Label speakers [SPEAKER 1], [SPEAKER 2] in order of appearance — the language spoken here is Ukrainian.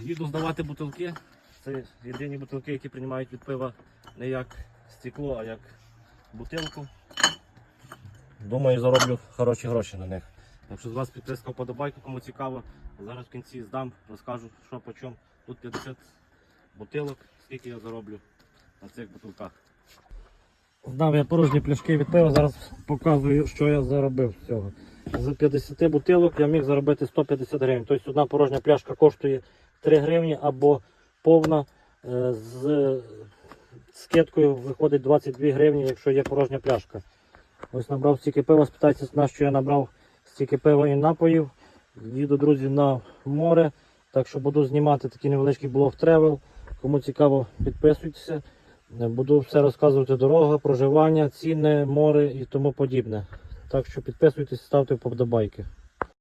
[SPEAKER 1] Їду здавати бутилки. Це єдині бутилки, які приймають від пива не як стекло, а як бутилку. Думаю, зароблю хороші гроші на них. Якщо з вас підписка вподобайка, кому цікаво, зараз в кінці здам, розкажу, що по чому. Тут 50 бутилок, скільки я зароблю на цих бутилках. Здав я порожні пляшки від пива, зараз показую, що я заробив з цього. З 50 бутилок я міг заробити 150 гривень. Тобто одна порожня пляшка коштує 3 гривні або повна е, з скидкою виходить 22 гривні, якщо є порожня пляшка. Ось набрав стільки пива, спитайте, на що я набрав стільки пива і напоїв. Їду, друзі, на море. Так що буду знімати такий невеличкий блог тревел. Кому цікаво, підписуйтеся. Буду все розказувати дорога, проживання, ціни, море і тому подібне. Так що підписуйтесь, ставте вподобайки.